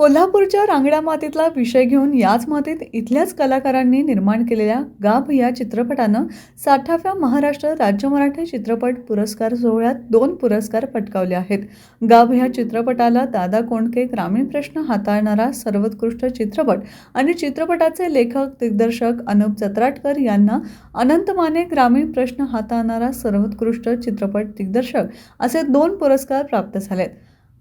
कोल्हापूरच्या रांगड्या मातीतला विषय घेऊन याच मातीत इथल्याच कलाकारांनी निर्माण केलेल्या गाभ या चित्रपटानं साठाव्या महाराष्ट्र राज्य मराठी चित्रपट पुरस्कार सोहळ्यात दोन पुरस्कार पटकावले आहेत. गाभ ह्या चित्रपटाला दादा कोंडके ग्रामीण प्रश्न हाताळणारा सर्वोत्कृष्ट चित्रपट आणि चित्रपटाचे लेखक दिग्दर्शक अनुप जत्राटकर यांना अनंत माने ग्रामीण प्रश्न हाताळणारा सर्वोत्कृष्ट चित्रपट दिग्दर्शक असे दोन पुरस्कार प्राप्त झालेत.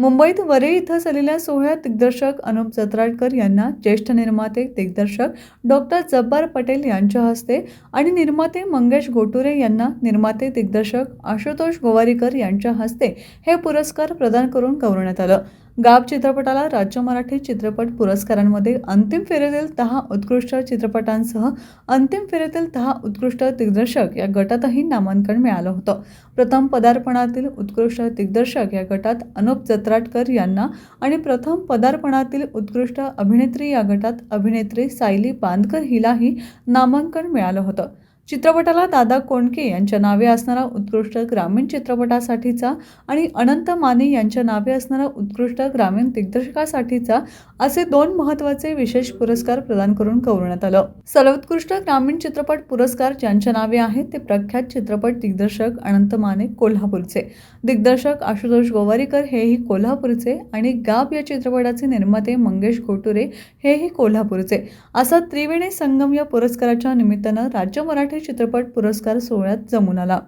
मुंबईत वरे इथं झालेल्या सोहळ्यात दिग्दर्शक अनुप जत्राटकर यांना ज्येष्ठ निर्माते दिग्दर्शक डॉक्टर जब्बार पटेल यांच्या हस्ते आणि निर्माते मंगेश गोटुरे यांना निर्माते दिग्दर्शक आशुतोष गोवारीकर यांच्या हस्ते हे पुरस्कार प्रदान करून गौरवण्यात आलं. गाब चित्रपटाला राज्य मराठी चित्रपट पुरस्कारांमध्ये अंतिम फेरीतील दहा उत्कृष्ट चित्रपटांसह अंतिम फेरीतील दहा उत्कृष्ट दिग्दर्शक या गटातही नामांकन मिळालं होतं. प्रथम पदार्पणातील उत्कृष्ट दिग्दर्शक या गटात अनुप जत्राटकर यांना आणि प्रथम पदार्पणातील उत्कृष्ट अभिनेत्री या गटात अभिनेत्री सायली बांदकर हिलाही नामांकन मिळालं होतं. चित्रपटाला दादा कोंडके यांच्या नावे असणारा उत्कृष्ट ग्रामीण चित्रपटासाठीचा आणि अनंत माने यांच्या नावे असणारा उत्कृष्ट ग्रामीण दिग्दर्शकासाठीचा असे दोन महत्त्वाचे विशेष पुरस्कार प्रदान करून गौरवण्यात आलं. सर्वोत्कृष्ट ग्रामीण चित्रपट पुरस्कार ज्यांच्या नावे आहेत ते प्रख्यात चित्रपट दिग्दर्शक अनंत माने कोल्हापूरचे. दिग्दर्शक आशुतोष गोवारीकर हेही कोल्हापूरचे आणि गाब या चित्रपटाचे निर्माते मंगेश गोटुरे हेही कोल्हापूरचे. असा त्रिवेणी संगम या पुरस्काराच्या निमित्तानं राज्य मराठी चित्रपट पुरस्कार सोहळ्यात जमून आला.